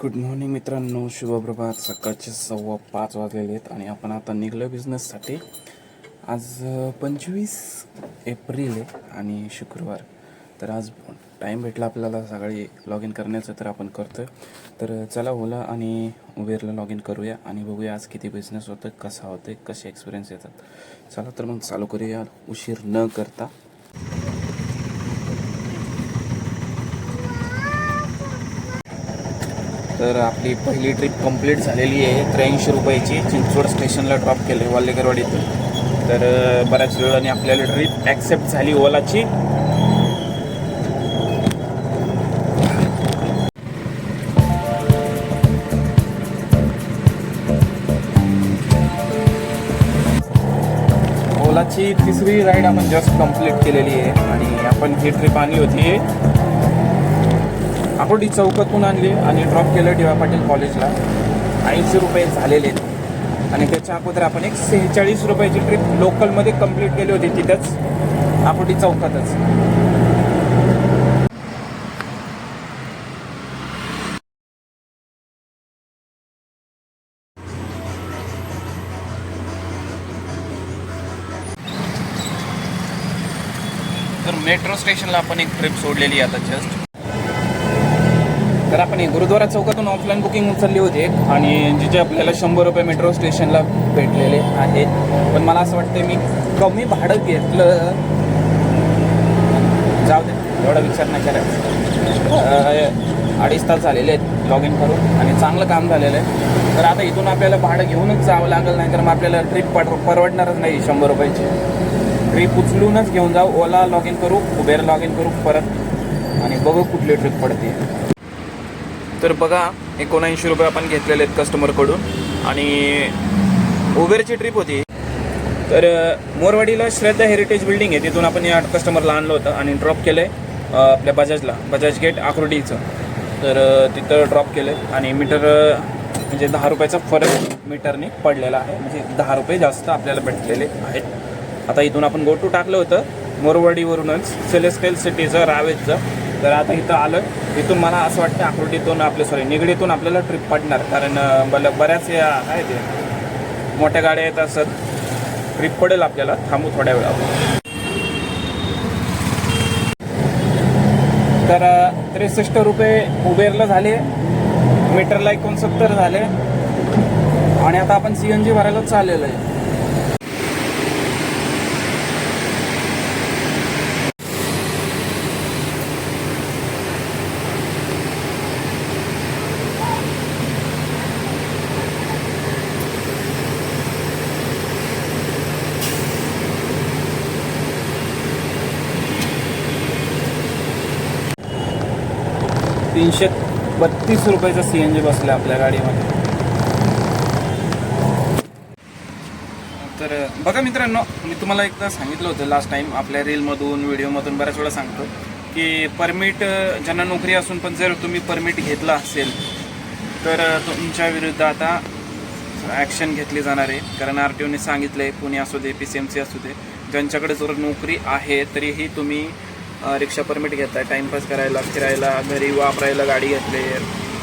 Good morning मित्रांनो. शुभप्रभात. सकाळचे सव्वा पाच वाजलेले आहेत आणि आपण आता निघलो बिझनेससाठी आज पंचवीस एप्रिल आहे आणि शुक्रवार. तर आज टाईम भेटला आपल्याला सकाळी लॉग इन करण्याचं तर आपण करतो तर चला ओला आणि उबेरला लॉग इन करूया आणि बघूया आज किती बिझनेस होतं कसा होतं कसे एक्सपिरियन्स येतात. चला तर मग चालू करूया. उशीर न करता. तर आपली पहिली ट्रिप कंप्लीट झालेली आहे. त्र्याऐंशी रुपयाची चिंचवड स्टेशनला ड्रॉप केले आहे वाल्लेकरवाडीतून. तर बऱ्याच वेळाने आपल्याला ट्रिप ॲक्सेप्ट झाली ओलाची. ओलाची तिसरी राईड आपण जस्ट कंप्लीट केलेली आहे. आणि आपण ही ट्रिप आणली होती. आकोटी चौकातून आणली आणि ड्रॉप केलं डी वाय पाटील कॉलेजला ऐंशी रुपये झालेले आहेत. आणि त्याच्या अगोदर आपण एक सेहेचाळीस रुपयाची ट्रिप लोकलमध्ये कंप्लीट केली होती. तिथंच आकोटी चौकातच. तर मेट्रो स्टेशनला आपण एक ट्रिप सोडलेली आहे आता जस्ट तर आपण हे गुरुद्वारा चौकातून ऑफलाईन बुकिंग उचलली होती एक आणि जिचे आपल्याला शंभर रुपये मेट्रो स्टेशनला भेटलेले आहेत. पण मला असं वाटतं मी कमी भाडं घेतलं. जाऊ दे एवढा विचार नाही करायचा. अडीच तास झालेले आहेत लॉग इन करून आणि चांगलं काम झालेलं आहे. तर आता इथून आपल्याला भाडं घेऊनच जावं लागेल नाही तर मग आपल्याला ट्रिप पड परवडणारच नाही शंभर रुपयाची. ट्रिप उचलूनच घेऊन जाऊ ओला लॉग इन करू उबेर लॉग इन करू परत. आणि बघू कुठली ट्रिप पडते तर बघा एकोणऐंशी रुपये आपण घेतलेले आहेत कस्टमरकडून आणि उबेरची ट्रिप होती. तर मोरवाडीला श्रद्धा हेरिटेज बिल्डिंग आहे. तिथून आपण या कस्टमरला आणलं होतं आणि ड्रॉप केलं आहे आपल्या बजाजला. बजाज गेट आकुर्डीचं. तर तिथं ड्रॉप केलं आहे आणि मीटर म्हणजे दहा रुपयाचा फरक मीटरने पडलेला आहे. म्हणजे दहा रुपये जास्त आपल्याला भेटलेले आहेत. आता इथून आपण गोटू टाकलं होतं. मोरवाडीवरूनच सेलेस्टेल सिटीचं रावेतचं तर आता इथं आलं इथून मला असं वाटतं आकृतीतून आपले सॉरी निगडीतून आपल्याला ट्रिप पडणार. कारण बल बऱ्याच या आहे ते. मोठ्या गाड्या येत असत ट्रिप पडेल आपल्याला. थांबू थोड्या वेळा तर त्रेसष्ट रुपये उबेरला झाले. मीटरला एकोणसत्तर झाले. आणि आता आपण सी एन जी भरायला चाललेलं आहे. तीनशे बत्तीस रुपयाचा सी एन जी बसला आपल्या गाडीमध्ये. तर बघा मित्रांनो मी तुम्हाला एकदा सांगितलं होतं लास्ट टाइम आपल्या रीलमधून व्हिडिओमधून बऱ्याच वेळा सांगतो की परमिट ज्यांना नोकरी असून पण जर तुम्ही परमिट घेतला असेल तर तुमच्या विरुद्ध आता ॲक्शन घेतली जाणार आहे. कारण आर टी ओने सांगितलं आहे पुणे असू दे पी सी एम सी असू दे ज्यांच्याकडे जर नोकरी आहे तरीही तुम्ही रिक्षा परमिट घेताय टाईमपास करायला फिरायला घरी वापरायला गाडी घेतली आहे.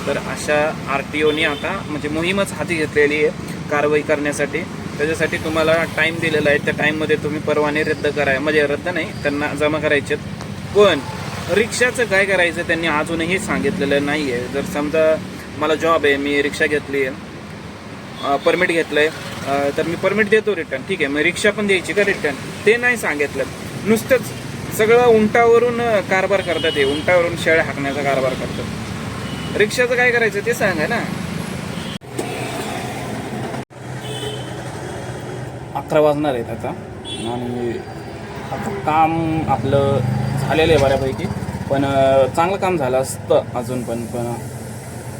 तर अशा आर टी ओने आता म्हणजे मोहीमच हाती घेतलेली आहे कारवाई करण्यासाठी. त्याच्यासाठी तुम्हाला टाईम दिलेला आहे. त्या टाईममध्ये तुम्ही परवाने रद्द कराय म्हणजे रद्द नाही त्यांना जमा करायचे पण रिक्षाचं काय करायचं त्यांनी अजूनही सांगितलेलं नाही आहे जर समजा मला जॉब आहे मी रिक्षा घेतली आहे परमिट घेतलं आहे तर मी परमिट देतो रिटर्न ठीक आहे मग रिक्षा पण द्यायची का रिटर्न ते नाही सांगितलं. नुसतंच सगळं उंटावरून कारभार करतात ते उंटावरून शेळ्या हाकण्याचा कारभार करतात. रिक्षाचं काय करायचं ते सांगा ना. अकरा वाजणार आहेत आता. आणि आता काम आपलं झालेलं आहे बऱ्यापैकी. पण चांगलं काम झालं असतं अजून पण पण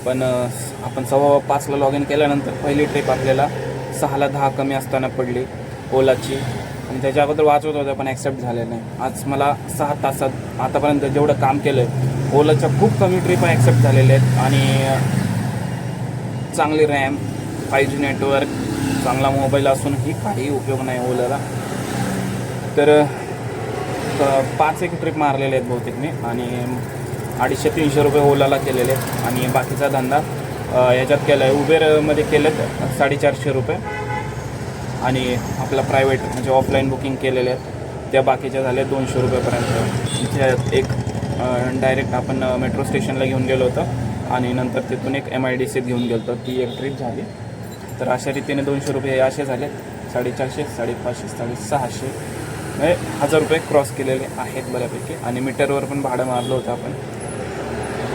पण आपण सव्वा पाचला लॉग इन केल्यानंतर पहिली ट्रिप आपल्याला सहाला दहा कमी असताना पडली. ओलाची. आणि त्याच्या अगोदर वाचवत होतं पण ॲक्सेप्ट झाले नाही. आज मला सहा तासात आतापर्यंत जेवढं काम केलं आहे ओलाच्या खूप कमी ट्रिप ॲक्सेप्ट झालेल्या आहेत आणि चांगली रॅम फाय जी नेटवर्क चांगला मोबाईल असूनही काही उपयोग नाही ओलाला. तर पाच एक ट्रिप मारलेले आहेत बहुतेक मी आणि अडीचशे तीनशे रुपये ओलाला केलेले आहेत. आणि बाकीचा धंदा याच्यात केला आहे उबेरमध्ये केलं साडेचारशे रुपये. आणि आपलं प्रायव्हेट म्हणजे ऑफलाईन बुकिंग केलेल्या आहेत. त्या बाकीच्या झाल्या दोनशे रुपयेपर्यंत. ज्या एक डायरेक्ट आपण मेट्रो स्टेशनला घेऊन गेलो होतो. आणि नंतर तिथून एक एम आय डी सीत घेऊन गेलो होतो. ती एक ट्रिप झाली. तर अशा रीतीने दोनशे रुपये असे झाले. साडेचारशे साडेपाचशे साडेसहाशे म्हणजे हजार रुपये क्रॉस केलेले आहेत बऱ्यापैकी. आणि मीटरवर पण भाडं मारलं होतं आपण.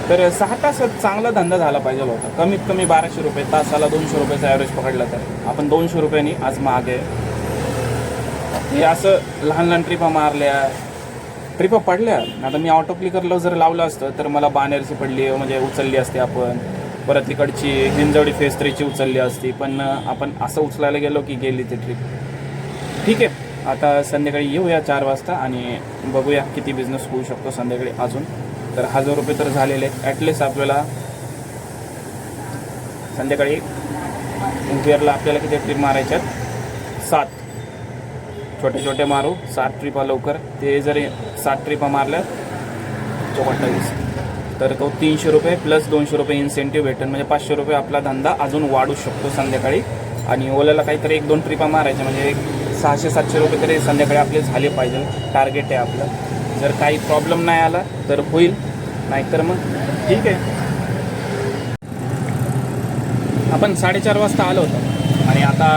तर सहा तास चांगला धंदा झाला पाहिजे होता. कमीत कमी बाराशे रुपये तासाला दोनशे रुपयाचा ॲव्हरेज पकडला तर. आपण दोनशे रुपयांनी आज मागे. हे असं लहान लहान ट्रिपा मारल्या. ट्रिपा पडल्या. आता मी ऑटो क्लिकरला जर लावलं असतं तर मला बानेरची पडली म्हणजे उचलली असते आपण. परत तिकडची हिंजवडी फेस थ्रीची उचलली असती. पण आपण असं उचलायला गेलो की गेली ती ट्रिप ठीक आहे. आता संध्याकाळी येऊया चार वाजता आणि बघूया किती बिझनेस होऊ शकतो संध्याकाळी अजून. तर हजार रुपये तर झालेले आहेत. ॲटलिस्ट आपल्याला संध्याकाळी उबेरला आपल्याला किती ट्रिप मारायच्यात सात. छोटे छोटे मारू. सात ट्रिपा लवकर. ते जरी सात ट्रिपा मारल्या चौपट्टावीस तर तो तीनशे रुपये प्लस दोनशे रुपये इन्सेंटिव्ह भेटेल म्हणजे पाचशे रुपये आपला धंदा अजून वाढू शकतो संध्याकाळी. आणि ओल्याला काहीतरी एक दोन ट्रिपा मारायच्या म्हणजे एक सहाशे सातशे रुपये तरी संध्याकाळी आपले झाले पाहिजे. टार्गेट आहे आपलं. जर काही प्रॉब्लेम नाही आला तर होईल नाहीतर मग ठीक आहे. आपण साडेचार वाजता आलो होतो आणि आता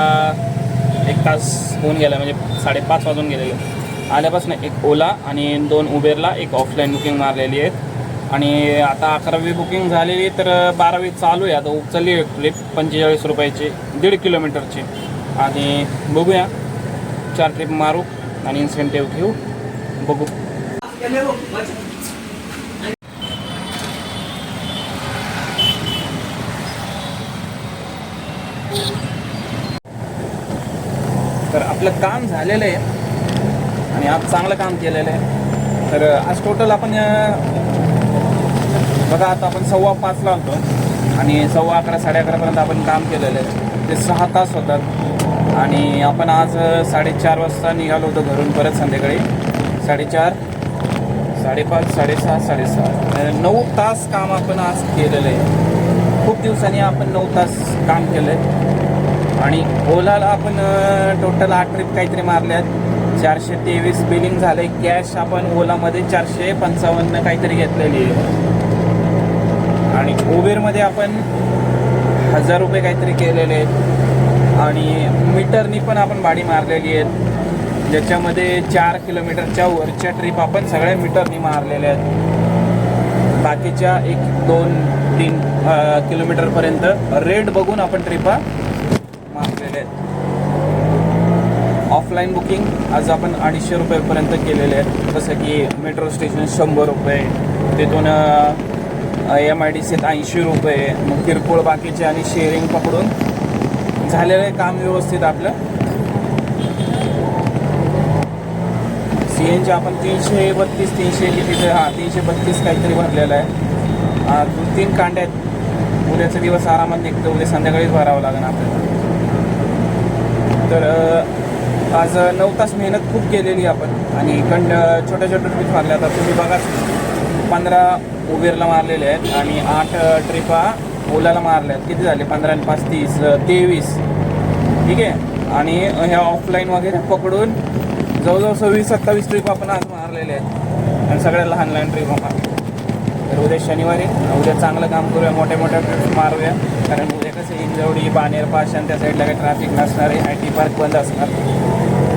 एक तास होऊन गेला म्हणजे साडेपाच वाजून गेलेले. आल्यापासून एक ओला आणि दोन उबेरला एक ऑफलाईन बुकिंग मारलेली आहेत. आणि आता अकरावी बुकिंग झालेली तर बारावी चालू आहे. आता उचलली आहे ट्रिप पंचेचाळीस रुपयाची दीड किलोमीटरची. आणि बघूया चार ट्रिप मारू आणि इन्सेंटिव्ह घेऊ. बघू. तर आपलं काम झालेलं आहे आणि आज चांगलं काम केलेलं आहे. तर आज टोटल आपण बघा आता आपण सव्वा पाचला होतो आणि सव्वा अकरा साडे अकरापर्यंत आपण काम केलेलं आहे. ते सहा तास होतात. आणि आपण आज साडेचार वाजता निघालो होतो घरून परत संध्याकाळी. साडेचार साडेपाच साडेसहा साडेसहा नऊ तास काम आपण आज केलेलं. आहे खूप दिवसांनी आपण नऊ तास काम केलं आहे आणि ओलाला आपण टोटल आठ ट्रिप काहीतरी मारल्यात. चारशे तेवीस बिलिंग झालंय. कॅश आपण ओलामध्ये चारशे पंचावन्न काहीतरी घेतलेली आहे. आणि उबेरमध्ये आपण हजार रुपये काहीतरी केलेले आहेत. आणि मीटरनी पण आपण भाडी मारलेली आहेत. ज्याच्यामध्ये चार किलोमीटरच्या वरच्या ट्रिप आपण सगळ्या मीटरनी मारलेल्या आहेत. बाकीच्या एक दोन तीन किलोमीटरपर्यंत रेट बघून आपण ट्रिपा मारलेल्या आहेत. ऑफलाईन बुकिंग आज आपण अडीचशे रुपयेपर्यंत केलेले आहेत. जसं की मेट्रो स्टेशन शंभर रुपये तिथून एम आय डी सीत ऐंशी रुपये मग किरकोळ बाकीचे आणि शेअरिंग पकडून झालेलं आहे काम व्यवस्थित आपलं. सी एनचे आपण तीनशे बत्तीस तीनशे किती हां तीनशे बत्तीस काहीतरी भरलेलं आहे. हा, दोन तीन कांड्या आहेत. उद्याचा दिवस आरामात निघतो. उद्या संध्याकाळीच भरावं लागेल आपल्याला. तर आज नऊ तास मेहनत खूप केलेली आपण. आणि कंड छोट्या छोट्या ट्रिप मारल्या. आता तुम्ही बघा पंधरा उबेरला मारलेले आहेत आणि आठ ट्रिपा ओलाला मारल्या आहेत. किती झाले? पंधरा आणि पाच तीस तेवीस. ठीक आहे? आणि ह्या ऑफलाईन वगैरे पकडून जवळजवळ सव्वीस सत्तावीस ट्रिप आपण आज मारलेले आहेत. आणि सगळ्या लहान लहान ट्रिप मार तर उद्या शनिवारी उद्या चांगलं काम करूया मोठ्या मोठ्या ट्रिप्स मारूया. कारण उद्या कसं इंजवडी बानेर पाषाण त्या साईडला काही ट्रॅफिक नसणार आहे आय टी पार्क बंद असणार.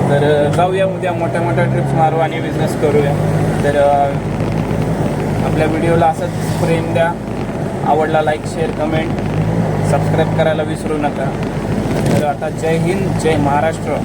तर जाऊया उद्या मोठ्या मोठ्या ट्रिप्स मारू आणि बिझनेस करूया. तर आपल्या व्हिडिओला असंच प्रेम द्या. आवडला लाईक शेअर कमेंट सबस्क्राईब करायला विसरू नका. तर आता जय हिंद जय महाराष्ट्र.